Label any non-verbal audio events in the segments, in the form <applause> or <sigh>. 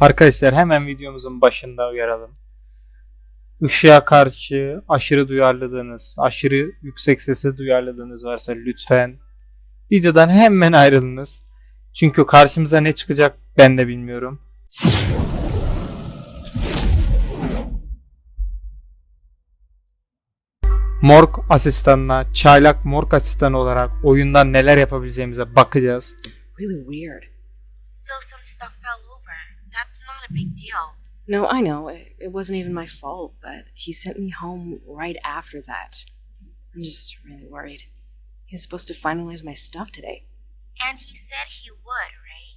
Arkadaşlar hemen videomuzun başında uyaralım. Işığa karşı aşırı duyarlılığınız, aşırı yüksek sese duyarlılığınız varsa lütfen videodan hemen ayrılınız. Çünkü karşımıza ne çıkacak ben de bilmiyorum. Morg asistanına, çaylak morg asistanı olarak oyundan neler yapabileceğimize bakacağız. Really weird. So some stuff fell. That's not a big deal. No, I know. It, it wasn't even my fault, but he sent me home right after that. I'm just really worried. He's supposed to finalize my stuff today. And he said he would, right?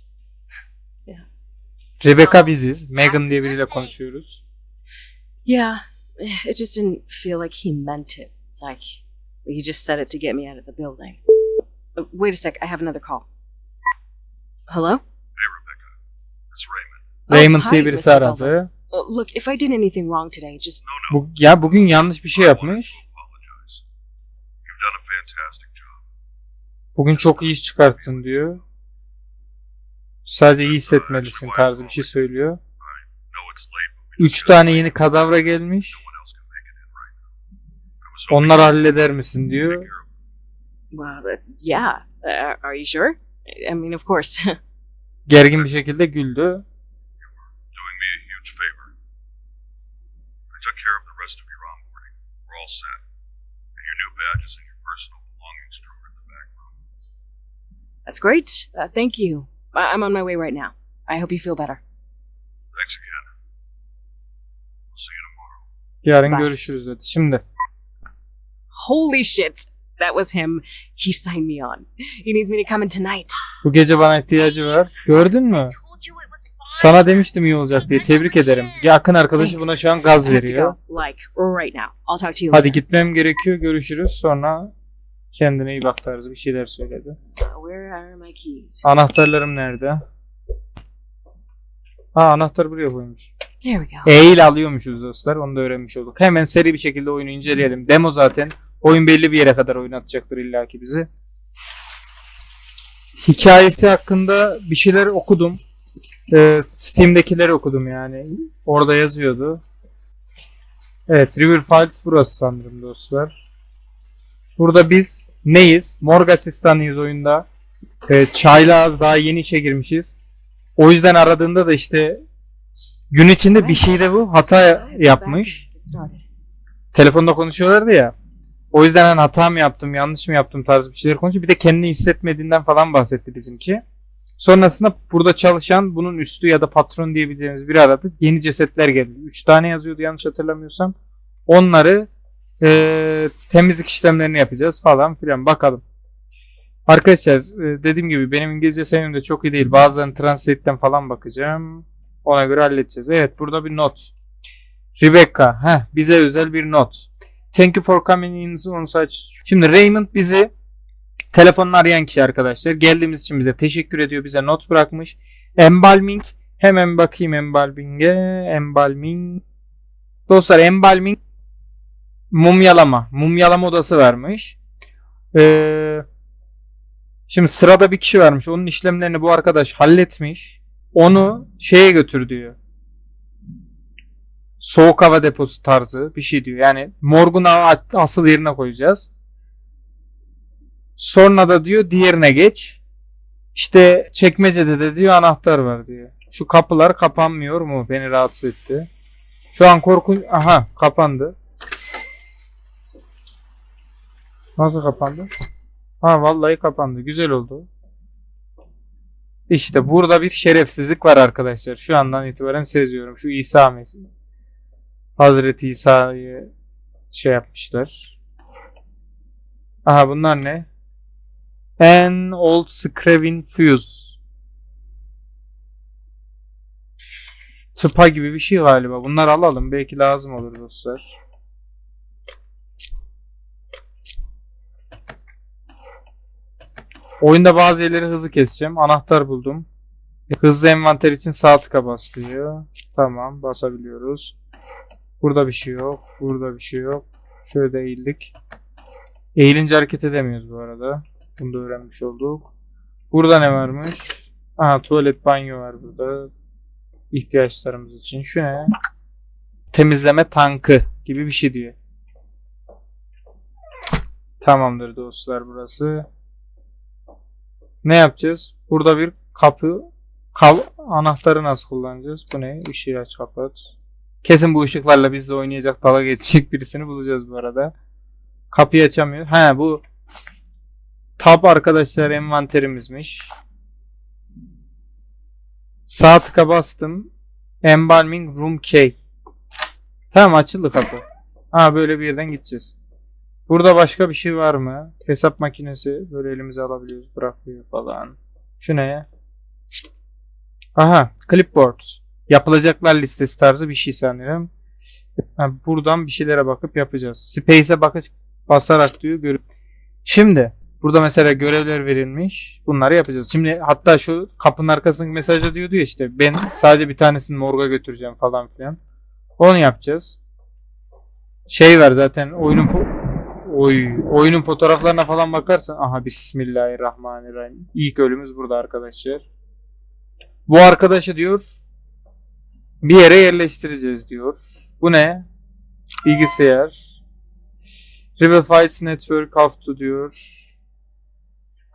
Yeah. Rebecca biziz. Megan diye biriyle konuşuyoruz. Yeah, it just didn't feel like he meant it. Like he just said it to get me out of the building. Uh, wait a sec, I have another call. Hello? Hey, Rebecca. It's Raymond. Oh, Raymond diye birisi aradı. Uh, look, if I did anything wrong today, just. Bu, ya bugün yanlış bir şey yapmış. to apologize. You've done a fantastic job. Bugün çok iyi iş çıkarttın diyor. Sadece iyi hissetmelisin tarzı bir şey söylüyor. No, it's late, but we Üç tane yeni kadavra gelmiş. No one else can make it in right now. I was hoping Onları you halleder misin diyor. well, uh, yeah. Uh, are you sure? I mean, of course. <laughs> Gergin bir şekilde güldü. Doing me a huge favor. I took care of the rest of your onboarding. We're all set. And your new badges and your personal belongings drawer in the back room. That's great. Uh, thank you. I- I'm on my way right now. I hope you feel better. Thanks again. We'll see you tomorrow. Yarın Bye. görüşürüz dedi. Şimdi Holy shit. That was him. He signed me on. He needs me to come in tonight. bu gece bana ihtiyacı var. Gördün mü? Told you it was. Sana demiştim iyi olacak diye. Tebrik ederim. Yakın arkadaşı buna şu an gaz veriyor. Hadi gitmem gerekiyor. Görüşürüz. Sonra kendine iyi bak tarzı bir şeyler söyledi. Anahtarlarım nerede? Ha anahtar buraya koymuş. E ile alıyormuşuz dostlar. Onu da öğrenmiş olduk. Hemen seri bir şekilde oyunu inceleyelim. Demo zaten. Oyun belli bir yere kadar oynatacaktır illaki bizi. Hikayesi hakkında bir şeyler okudum. Ee, Steam'dekileri okudum yani. Orada yazıyordu. Evet, River Files burası sanırım dostlar. Burada biz neyiz? Morg asistanıyız oyunda. Ee, çaylağız daha yeni işe girmişiz. O yüzden aradığında da işte gün içinde bir şeyde bu hata yapmış. Telefonda konuşuyorlardı ya. O yüzden hani hata mı yaptım, yanlış mı yaptım tarzı bir şeyler konuşuyor. Bir de kendini hissetmediğinden falan bahsetti bizimki. Sonrasında burada çalışan bunun üstü ya da patron diyebileceğimiz biri aradı. Yeni cesetler geldi. 3 tane yazıyordu yanlış hatırlamıyorsam. Onları eee, temizlik işlemlerini yapacağız falan filan. Bakalım. Arkadaşlar e, dediğim gibi benim İngilizce seviyem de çok iyi değil. Bazılarını translate'ten falan bakacağım. Ona göre halledeceğiz. Evet burada bir not. Rebecca. Heh, bize özel bir not. Thank you for coming in on such. Şimdi Raymond bizi telefonla arayan kişi arkadaşlar. Geldiğimiz için bize teşekkür ediyor. Bize not bırakmış. Embalming. Hemen bakayım embalming'e. Embalming. Dostlar embalming mumyalama. Mumyalama odası varmış. Ee, şimdi sırada bir kişi varmış. Onun işlemlerini bu arkadaş halletmiş. Onu şeye götür diyor soğuk hava deposu tarzı bir şey diyor. Yani morgun asıl yerine koyacağız. Sonra da diyor diğerine geç. İşte çekmecede de diyor anahtar var diyor. Şu kapılar kapanmıyor mu? Beni rahatsız etti. Şu an korkunç... Aha kapandı. Nasıl kapandı? Ha vallahi kapandı. Güzel oldu. İşte burada bir şerefsizlik var arkadaşlar. Şu andan itibaren seziyorum. Şu İsa Mesih. Hazreti İsa'yı şey yapmışlar. Aha bunlar ne? An old screwing fuse. Tıpa gibi bir şey galiba. Bunları alalım. Belki lazım olur dostlar. Oyunda bazı yerleri hızlı keseceğim. Anahtar buldum. Hızlı envanter için sağ tıka bas diyor. Tamam basabiliyoruz. Burada bir şey yok. Burada bir şey yok. Şöyle eğildik. Eğilince hareket edemiyoruz bu arada. Bunu da öğrenmiş olduk. Burada ne varmış? Aha tuvalet banyo var burada. ihtiyaçlarımız için. Şu ne? Temizleme tankı gibi bir şey diyor. Tamamdır dostlar burası. Ne yapacağız? Burada bir kapı Kav anahtarı nasıl kullanacağız? Bu ne? Işığı aç kapat. Kesin bu ışıklarla bizle oynayacak, dalga geçecek birisini bulacağız bu arada. Kapıyı açamıyor. He bu tab arkadaşlar envanterimizmiş. Sağ tıka bastım. Embalming Room Key. Tamam açıldı kapı. Ha böyle bir yerden gideceğiz. Burada başka bir şey var mı? Hesap makinesi böyle elimize alabiliyoruz. Bırakıyor falan. Şu ne ya? Aha, clipboard. Yapılacaklar listesi tarzı bir şey sanırım. Ha, buradan bir şeylere bakıp yapacağız. Space'e bakıp basarak diyor. Gör Şimdi burada mesela görevler verilmiş. Bunları yapacağız. Şimdi hatta şu kapının arkasındaki mesajda diyordu ya işte ben sadece bir tanesini morga götüreceğim falan filan. Onu yapacağız. Şey var zaten oyunun Oy, oyunun fotoğraflarına falan bakarsan aha bismillahirrahmanirrahim. İlk ölümümüz burada arkadaşlar. Bu arkadaşı diyor bir yere yerleştireceğiz diyor. Bu ne? Bilgisayar. Rebel Files Network Haftu diyor.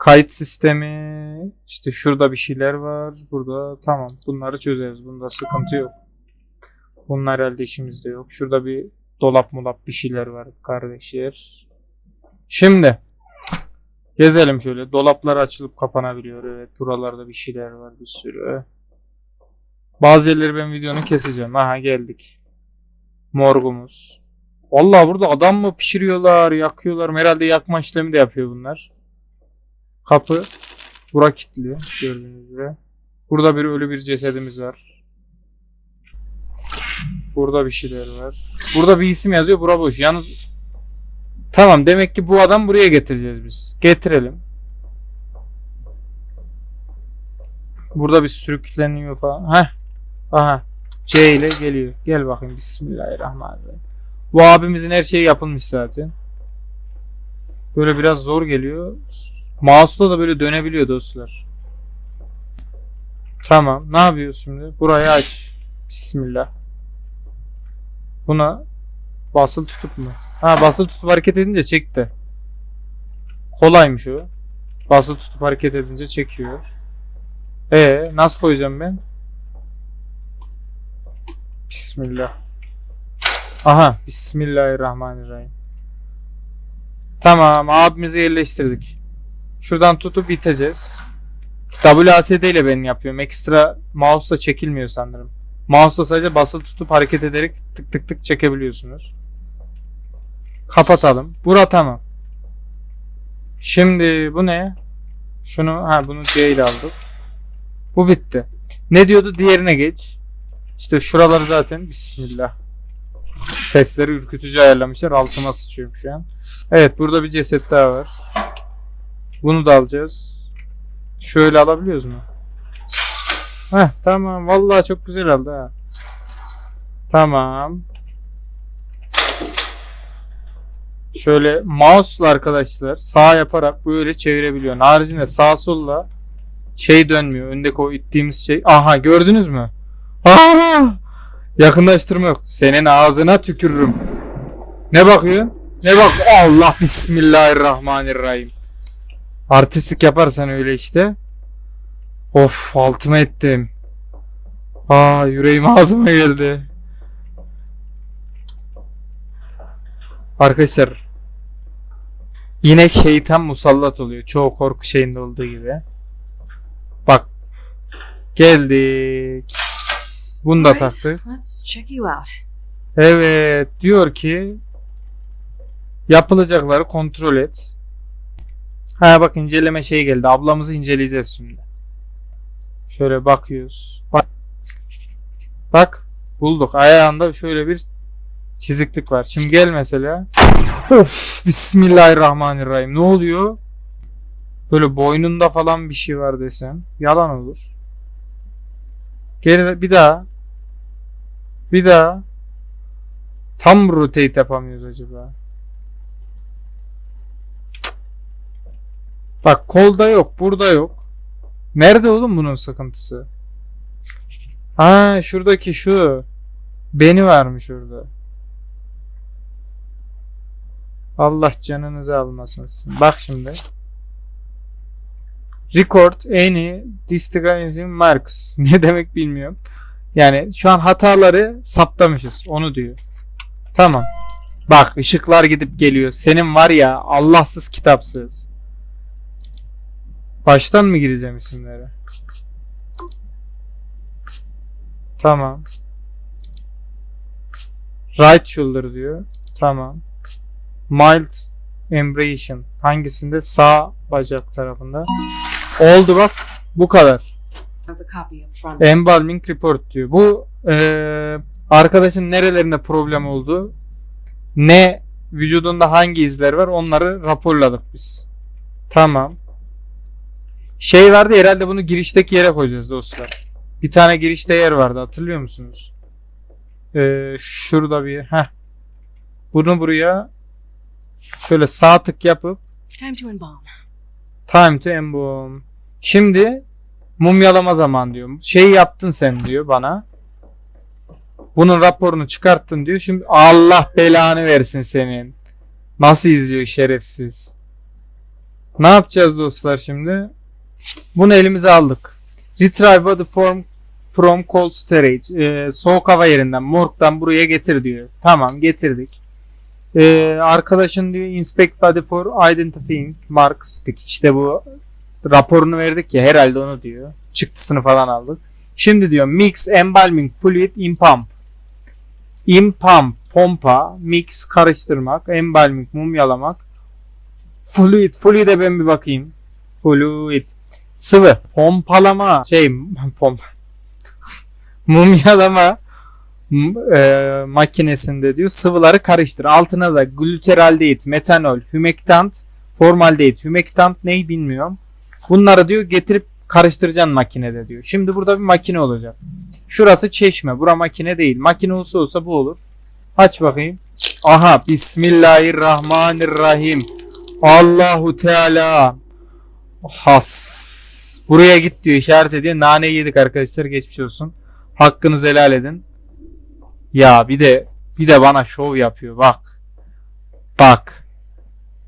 Kayıt sistemi. İşte şurada bir şeyler var. Burada tamam. Bunları çözeriz. Bunda sıkıntı yok. Bunlar elde işimizde yok. Şurada bir dolap mulap bir şeyler var kardeşler. Şimdi gezelim şöyle. Dolaplar açılıp kapanabiliyor. Evet buralarda bir şeyler var bir sürü. Bazı yerleri ben videonun keseceğim. Aha geldik. Morgumuz. Vallahi burada adam mı pişiriyorlar, yakıyorlar. Herhalde yakma işlemi de yapıyor bunlar. Kapı. Bura kilitli. Gördüğünüz gibi. Burada bir ölü bir cesedimiz var. Burada bir şeyler var. Burada bir isim yazıyor. Bura boş. Yalnız Tamam demek ki bu adam buraya getireceğiz biz. Getirelim. Burada bir sürükleniyor falan. Heh. Aha. C ile geliyor. Gel bakayım. Bismillahirrahmanirrahim. Bu abimizin her şeyi yapılmış zaten. Böyle biraz zor geliyor. Mouse'la da böyle dönebiliyor dostlar. Tamam. Ne yapıyoruz şimdi? Burayı aç. Bismillah. Buna basılı tutup mu? Ha basılı tutup hareket edince çekti. Kolaymış o. Basılı tutup hareket edince çekiyor. E nasıl koyacağım ben? Bismillah. Aha Bismillahirrahmanirrahim. Tamam abimizi yerleştirdik. Şuradan tutup iteceğiz. WASD ile ben yapıyorum. Ekstra mouse'la çekilmiyor sanırım. Mouse'la sadece basılı tutup hareket ederek tık tık tık çekebiliyorsunuz. Kapatalım. Bura tamam. Şimdi bu ne? Şunu ha bunu C ile aldık. Bu bitti. Ne diyordu? Diğerine geç. İşte şuraları zaten Bismillah. Sesleri ürkütücü ayarlamışlar. Altıma sıçıyorum şu an. Evet burada bir ceset daha var. Bunu da alacağız. Şöyle alabiliyoruz mu? Heh tamam. Vallahi çok güzel aldı ha. Tamam. Şöyle mouse'la arkadaşlar sağ yaparak böyle çevirebiliyor. Haricinde sağ solla şey dönmüyor. Öndeki o ittiğimiz şey. Aha gördünüz mü? Aa! Yakınlaştırma yok. Senin ağzına tükürürüm. Ne bakıyor? Ne bak? Allah bismillahirrahmanirrahim. Artistik yaparsan öyle işte. Of altıma ettim. Aa yüreğim <laughs> ağzıma geldi. Arkadaşlar yine şeytan musallat oluyor. Çoğu korku şeyinde olduğu gibi. Bak geldik. Bunu da taktık. Evet diyor ki yapılacakları kontrol et. Ha bak inceleme şey geldi. Ablamızı inceleyeceğiz şimdi. Şöyle bakıyoruz. Bak. Bak bulduk. Ayağında şöyle bir çiziklik var. Şimdi gel mesela. Of Bismillahirrahmanirrahim. Ne oluyor? Böyle boynunda falan bir şey var desem. Yalan olur. Geri bir daha. Bir daha. Tam rotate yapamıyoruz acaba. Bak kolda yok, burada yok. Nerede oğlum bunun sıkıntısı? Aa şuradaki şu. Beni varmış orada. Allah canınızı almasın. sizin. Bak şimdi. Record any distinguishing marks. <laughs> Ne demek bilmiyorum. Yani şu an hataları saptamışız. Onu diyor. Tamam. Bak ışıklar gidip geliyor. Senin var ya Allahsız kitapsız. Baştan mı gireceğim isimlere? Tamam. Right shoulder diyor. Tamam. Mild embracing. Hangisinde? Sağ bacak tarafında. Oldu bak. Bu kadar. Embalming report diyor. Bu eee, arkadaşın nerelerinde problem oldu? Ne vücudunda hangi izler var? Onları raporladık biz. Tamam. Şey vardı herhalde bunu girişteki yere koyacağız dostlar. Bir tane girişte yer vardı hatırlıyor musunuz? Eee, şurada bir heh. Bunu buraya şöyle sağ tık yapıp It's time to embalm. Time to embalm. Şimdi mumyalama zaman diyor. Şey yaptın sen diyor bana. Bunun raporunu çıkarttın diyor. Şimdi Allah belanı versin senin. Nasıl izliyor şerefsiz. Ne yapacağız dostlar şimdi? Bunu elimize aldık. Retrieve body form from cold storage. Ee, soğuk hava yerinden, morgdan buraya getir diyor. Tamam getirdik. Ee, arkadaşın diyor inspect body for identifying marks. İşte bu raporunu verdik ya herhalde onu diyor. Çıktısını falan aldık. Şimdi diyor mix embalming fluid in pump. In pump pompa mix karıştırmak embalming mumyalamak fluid fluid'e ben bir bakayım. Fluid sıvı pompalama şey <laughs> pomp mumyalama e, makinesinde diyor sıvıları karıştır. Altına da gluteraldehit, metanol, humektant, formaldehit. Humektant neyi bilmiyorum. Bunları diyor getirip karıştıracaksın makinede diyor. Şimdi burada bir makine olacak. Şurası çeşme. Bura makine değil. Makine olsa olsa bu olur. Aç bakayım. Aha. Bismillahirrahmanirrahim. Allahu Teala. Has. Buraya git diyor. işaret ediyor. Nane yedik arkadaşlar. Geçmiş olsun. Hakkınızı helal edin. Ya bir de bir de bana şov yapıyor. Bak. Bak.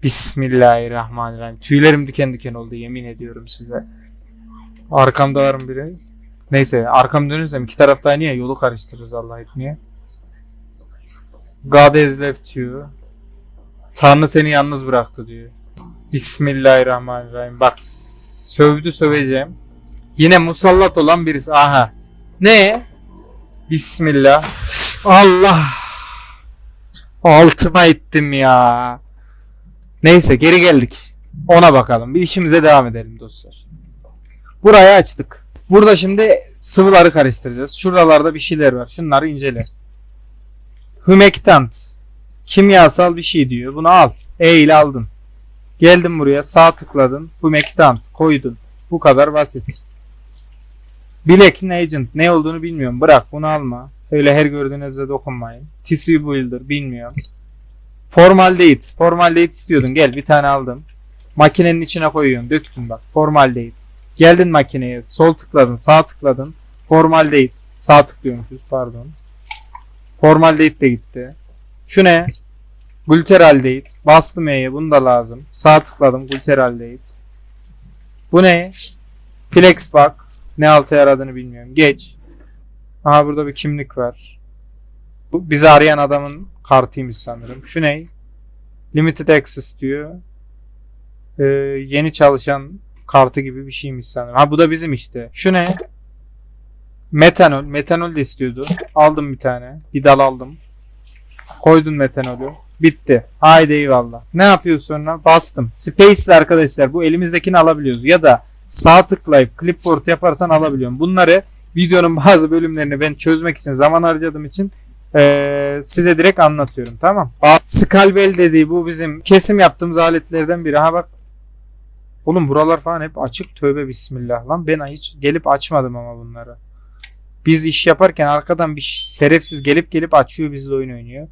Bismillahirrahmanirrahim. Tüylerim diken diken oldu yemin ediyorum size. Arkamda mı biri? Neyse arkam dönürsem iki tarafta ya yolu karıştırırız Allah etmeye. God has left you. Tanrı seni yalnız bıraktı diyor. Bismillahirrahmanirrahim. Bak sövdü söveceğim. Yine musallat olan birisi. Aha. Ne? Bismillah. Allah. Altıma ettim ya. Neyse geri geldik. Ona bakalım. Bir işimize devam edelim dostlar. Burayı açtık. Burada şimdi sıvıları karıştıracağız. Şuralarda bir şeyler var. Şunları incele. Humektant. Kimyasal bir şey diyor. Bunu al. E aldın. Geldin buraya sağ tıkladın. Humektant koydun. Bu kadar basit. Black Agent ne olduğunu bilmiyorum. Bırak bunu alma. Öyle her gördüğünüzde dokunmayın. Tissue Builder bilmiyorum. Formaldehit. Formaldehit istiyordun. Gel bir tane aldım. Makinenin içine koyuyorsun. Döktün bak. Formaldehit. Geldin makineye. Sol tıkladın. Sağ tıkladın. Formaldehit. Sağ tıklıyormuşuz pardon. Formaldehit de gitti. Şu ne? Gluteraldehit. Bastım E'ye. Bunu da lazım. Sağ tıkladım. Gluteraldehit. Bu ne? Flex bak. Ne alta yaradığını bilmiyorum. Geç. Aha burada bir kimlik var. Bu bizi arayan adamın kartıymış sanırım. Şu ne? Limited access diyor. Ee, yeni çalışan kartı gibi bir şeymiş sanırım. Ha bu da bizim işte. Şu ne? Metanol. Metanol de istiyordu. Aldım bir tane. Bir dal aldım. Koydun metanolü. Bitti. Haydi eyvallah. Ne yapıyor sonra? Bastım. Space ile arkadaşlar bu elimizdekini alabiliyoruz. Ya da sağ tıklayıp clipboard yaparsan alabiliyorum. Bunları videonun <laughs> bazı bölümlerini ben çözmek için zaman harcadığım için eee, size direkt anlatıyorum. Tamam. Aa, Scalpel dediği bu bizim kesim yaptığımız aletlerden biri. Ha bak. Oğlum buralar falan hep açık. Tövbe bismillah lan. Ben hiç gelip açmadım ama bunları. Biz iş yaparken arkadan bir şerefsiz gelip gelip açıyor bizle oyun oynuyor.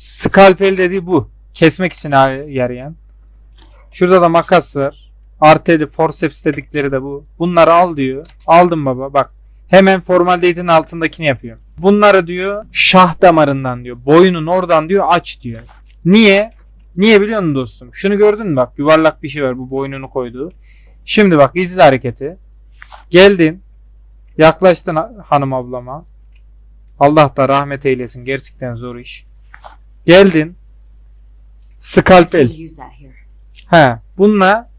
Skalpel dediği bu. Kesmek için yarayan. Şurada da makas var. Artedi, forceps dedikleri de bu. Bunları al diyor. Aldım baba bak. Hemen formaldehytin altındakini yapıyor. Bunları diyor şah damarından diyor. Boyunun oradan diyor aç diyor. Niye? Niye biliyor musun dostum? Şunu gördün mü bak yuvarlak bir şey var bu boynunu koyduğu. Şimdi bak izle hareketi. Geldin. Yaklaştın ha- hanım ablama. Allah da rahmet eylesin. Gerçekten zor iş. Geldin. Skalpel. He. Bununla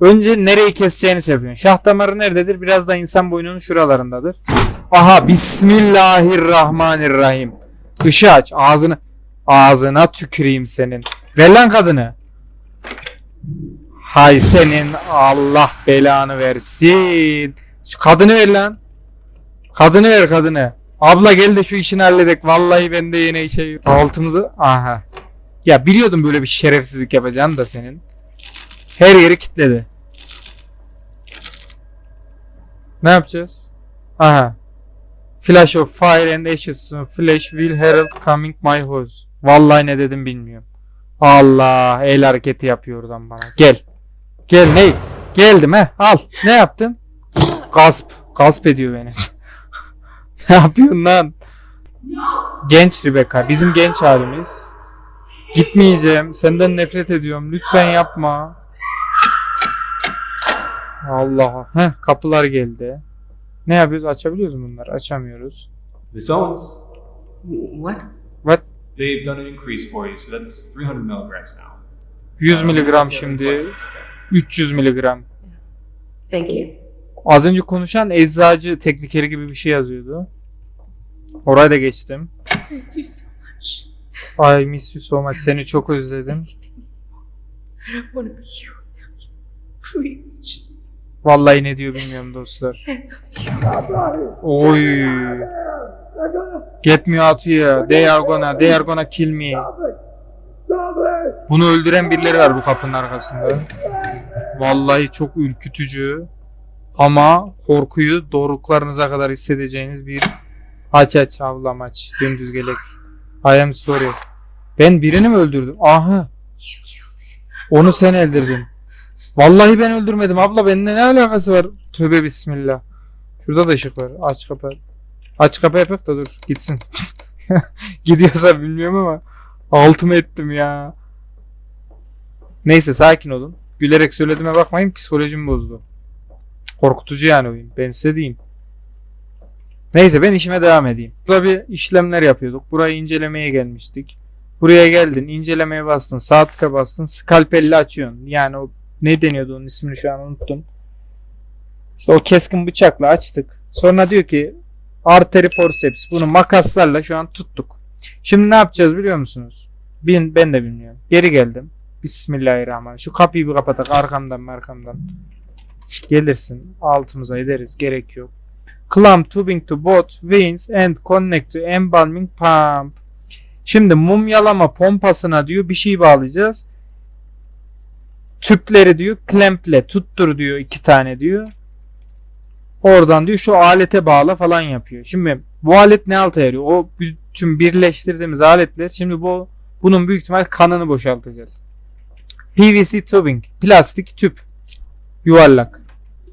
önce nereyi keseceğini seviyorsun. Şah damarı nerededir? Biraz da insan boynunun şuralarındadır. Aha Bismillahirrahmanirrahim. Işığı aç. Ağzını ağzına tüküreyim senin. Ver lan kadını. Hay senin Allah belanı versin. Şu kadını ver lan. Kadını ver kadını. Abla gel de şu işini halledek. Vallahi ben de yine şey altımızı aha. Ya biliyordum böyle bir şerefsizlik yapacağını da senin. Her yeri kilitledi. Ne yapacağız? Aha. Flash of fire and ashes. Flash will herald coming my house. Vallahi ne dedim bilmiyorum. Allah el hareketi yapıyor oradan bana. Gel. Gel ne? Geldim he. Al. Ne yaptın? Gasp. Gasp ediyor beni. Ne yapıyorsun lan? Genç Rebecca. Bizim genç halimiz. Gitmeyeceğim. Senden nefret ediyorum. Lütfen yapma. Allah. Heh kapılar geldi. Ne yapıyoruz? Açabiliyoruz bunları? Açamıyoruz. Owns. What? What? They've done an increase for you, so that's 300 milligrams now. 100 miligram şimdi. 300 miligram. Thank you. Az önce konuşan eczacı teknikeri gibi bir şey yazıyordu. Oraya da geçtim. I miss you so much. Ay miss you so much. Seni çok özledim. I don't want to be here without you. Please, just Vallahi ne diyor bilmiyorum dostlar. Oy. Get me out here. They are gonna, they are gonna kill me. Bunu öldüren birileri var bu kapının arkasında. Vallahi çok ürkütücü. Ama korkuyu doruklarınıza kadar hissedeceğiniz bir aç aç ablam aç. Dümdüz gelek. I am sorry. Ben birini mi öldürdüm? Aha. Onu sen öldürdün. Vallahi ben öldürmedim abla benimle ne alakası var? Tövbe bismillah. Şurada da ışık var. Aç kapı. Aç kapı yapak da dur gitsin. <laughs> Gidiyorsa bilmiyorum ama altımı ettim ya. Neyse sakin olun. Gülerek söylediğime bakmayın psikolojim bozdu. Korkutucu yani oyun. Ben size diyeyim. Neyse ben işime devam edeyim. Burada işlemler yapıyorduk. Burayı incelemeye gelmiştik. Buraya geldin, incelemeye bastın, sağ tıka bastın, skalpelle açıyorsun. Yani o ne deniyordu onun ismini şu an unuttum. İşte o keskin bıçakla açtık. Sonra diyor ki arteri forceps. Bunu makaslarla şu an tuttuk. Şimdi ne yapacağız biliyor musunuz? Ben, ben de bilmiyorum. Geri geldim. Bismillahirrahmanirrahim. Şu kapıyı bir kapatak arkamdan arkamdan. Gelirsin. Altımıza ederiz. Gerek yok. Clamp tubing to both veins and connect to embalming pump. Şimdi mumyalama pompasına diyor bir şey bağlayacağız. Tüpleri diyor klemple tuttur diyor iki tane diyor. Oradan diyor şu alete bağla falan yapıyor. Şimdi bu alet ne alta yarıyor? O bütün birleştirdiğimiz aletler şimdi bu bunun büyük ihtimal kanını boşaltacağız. PVC tubing plastik tüp yuvarlak.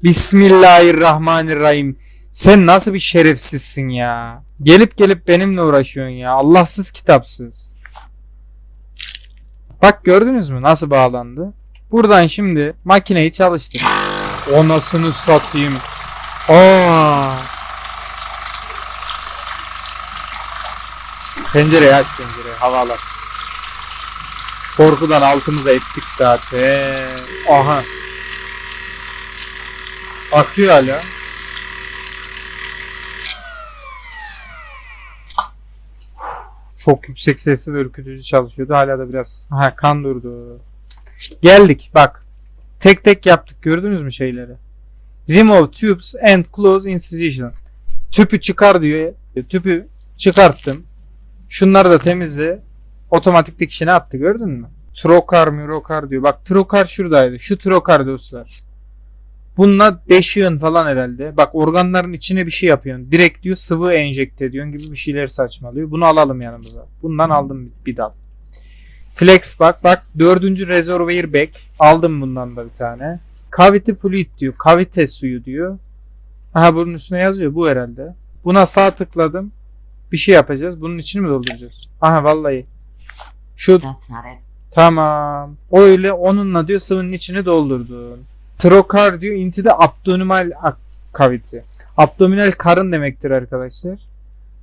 Bismillahirrahmanirrahim. Sen nasıl bir şerefsizsin ya? Gelip gelip benimle uğraşıyorsun ya. Allahsız kitapsız. Bak gördünüz mü nasıl bağlandı? Buradan şimdi makineyi çalıştır. Onasını satayım. Aa. Pencereyi aç pencereyi havalar. Korkudan altımıza ettik zaten. Aha. Akıyor hala. Çok yüksek sesli ve ürkütücü çalışıyordu. Hala da biraz ha, kan durdu. Geldik bak. Tek tek yaptık. Gördünüz mü şeyleri? Remove tubes and close incision. Tüpü çıkar diyor. Tüpü çıkarttım. Şunları da temizle. Otomatik dikişine attı gördün mü? Trokar mürokar diyor. Bak trokar şuradaydı. Şu trokar dostlar. Bununla deşiyorsun falan herhalde. Bak organların içine bir şey yapıyorsun. Direkt diyor sıvı enjekte ediyorsun gibi bir şeyler saçmalıyor. Bunu alalım yanımıza. Bundan aldım bir- dal. Flex bak bak dördüncü reservoir bag. Aldım bundan da bir tane. Cavity fluid diyor. Kavite suyu diyor. Aha bunun üstüne yazıyor. Bu herhalde. Buna sağ tıkladım. Bir şey yapacağız. Bunun içini mi dolduracağız? Aha vallahi. Şu tamam. Öyle onunla diyor sıvının içini doldurdun. Trokar diyor into the abdominal cavity. Abdominal karın demektir arkadaşlar.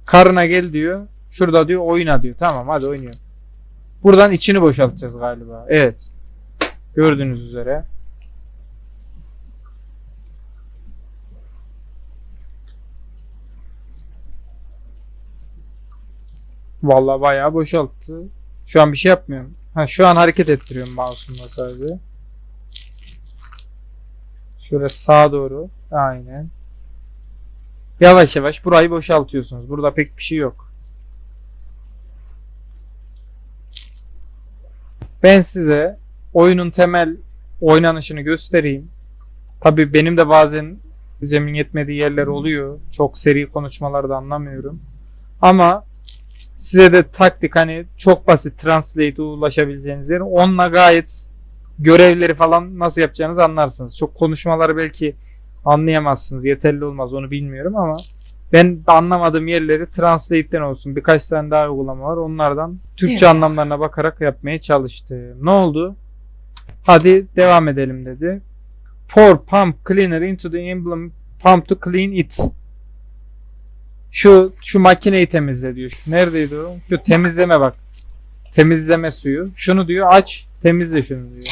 Karına gel diyor. Şurada diyor oyna diyor. Tamam hadi oynuyor. Buradan içini boşaltacağız galiba. Evet. Gördüğünüz üzere. Vallahi bayağı boşalttı. Şu an bir şey yapmıyorum. Ha şu an hareket ettiriyorum mouse'umla sadece. Şöyle sağa doğru. Aynen. Yavaş yavaş burayı boşaltıyorsunuz. Burada pek bir şey yok. Ben size oyunun temel oynanışını göstereyim. Tabii benim de bazen zemin yetmediği yerler oluyor. Çok seri konuşmalarda anlamıyorum. Ama size de taktik hani çok basit translate'e ulaşabileceğiniz yer. Onunla gayet görevleri falan nasıl yapacağınızı anlarsınız. Çok konuşmaları belki anlayamazsınız. Yeterli olmaz onu bilmiyorum ama ben anlamadığım yerleri Translate'den olsun. Birkaç tane daha uygulama var. Onlardan Türkçe Evet. anlamlarına bakarak yapmaya çalıştım. Ne oldu? Hadi devam edelim dedi. Pour pump cleaner into the emblem pump to clean it. Şu şu makineyi temizle diyor. Şu neredeydi o? Şu temizleme bak. Temizleme suyu. Şunu diyor aç. Temizle şunu diyor.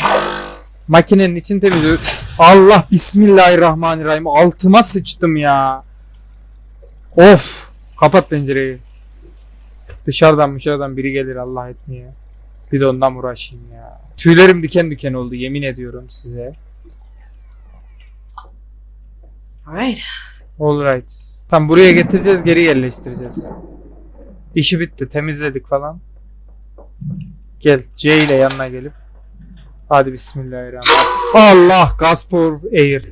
Makinenin için temizliyor. Allah bismillahirrahmanirrahim. Altıma sıçtım ya. Of. Kapat pencereyi. Dışarıdan dışarıdan biri gelir Allah etmeye. Bir de ondan uğraşayım ya. Tüylerim diken diken oldu yemin ediyorum size. Alright. Alright. Tam buraya getireceğiz geri yerleştireceğiz. İşi bitti temizledik falan. Gel C ile yanına gelip. Hadi bismillahirrahmanirrahim. Allah Gaspor Air.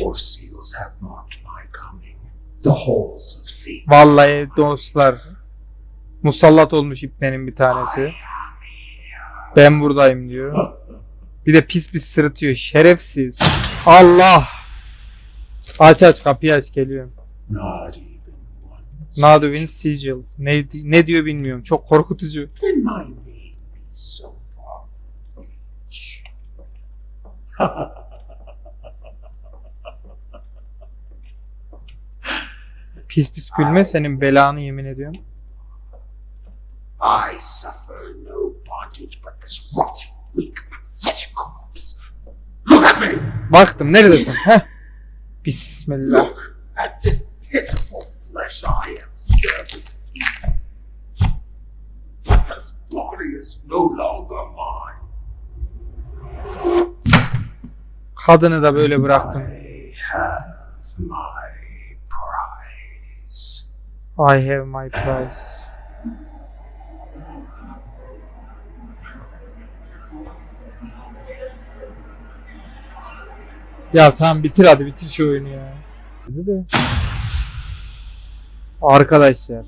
Four seals have marked my coming. The halls of sea. Vallahi dostlar. Musallat olmuş ipnenin bir tanesi. Ben buradayım diyor. Bir de pis pis sırıtıyor. Şerefsiz. Allah. Aç aç kapıyı aç geliyorum. Not even one. Naduvin Sigil. Ne, ne diyor bilmiyorum. Çok korkutucu. Pis pis gülme senin belanı yemin ediyorum. I suffer no bondage but this rotten, weak, pathetic corpse. Look at me! Baktım neredesin? Heh. Bismillah. Look at this pitiful flesh I am serving. But this body is no longer mine. Kadını da böyle bıraktım. I have my prize. I have my price. Ya tamam bitir hadi bitir şu oyunu ya. Dedi de. Arkadaşlar.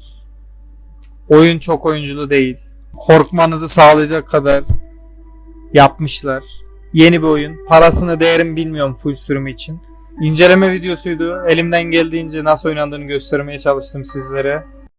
Oyun çok oyunculu değil. Korkmanızı sağlayacak kadar yapmışlar. Yeni bir oyun. Parasını değerini bilmiyorum full sürümü için. İnceleme videosuydu. Elimden geldiğince nasıl oynandığını göstermeye çalıştım sizlere.